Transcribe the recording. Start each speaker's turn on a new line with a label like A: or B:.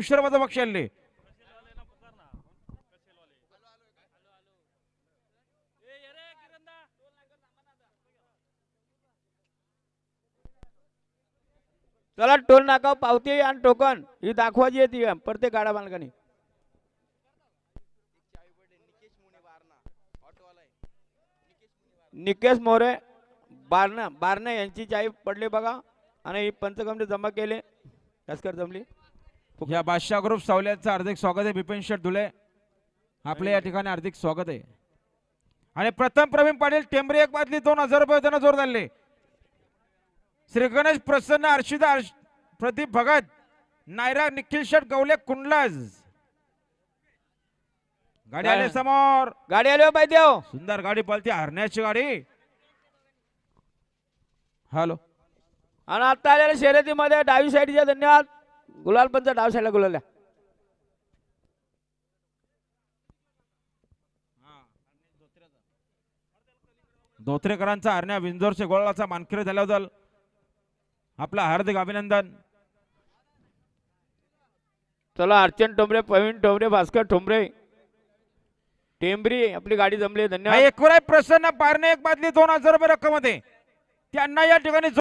A: विश्वरबाचा पक्ष
B: चला टोल नाका पावती आणि टोकन ही दाखवायची आहे ती प्रत्येक गाडा मालकाने. निकेश मोरे बारणा बारणा यांची चाई पडली बघा. आणि पंचकमने जमा केले. कसकर जमली.
A: या बादशाह ग्रुप सावल्याचं हार्दिक स्वागत आहे. बिपिन शेठ धुले आपले या ठिकाणी हार्दिक स्वागत आहे. आणि प्रथम प्रवीण पाटील टेंबरी एक बादली दोन हजार रुपये त्यांना जोर धरले. श्री गणेश प्रसन्न अर्षिदा अर्श- प्रदीप भगत नायरा निखिल शेठ गवले कुंडलाज. गाडी आले समोर.
B: गाडी आली हो पाहिजे हो
A: सुंदर गाडी पळते हरण्याची गाडी. हॅलो.
B: आणि आता आलेल्या शर्यतीमध्ये डावी साईडच्या धन्यवाद. गुलाल पंच डाव साईडला गुलाल द्या.
A: धोत्रेकरांचा हरण्या विंजोरचे गोळाचा मानकरी झाल्याबद्दल आपला हार्दिक अभिनंदन.
B: चला अर्चन ठोंबरे प्रवीण ठोंबरे भास्कर ठोंबरे. टेंबरी आपली गाडी जमली धन्यवाद.
A: एकूण प्रसन्न पारणे एक बादली दोन हजार रुपये रक्कम होते. त्यांना या ठिकाणी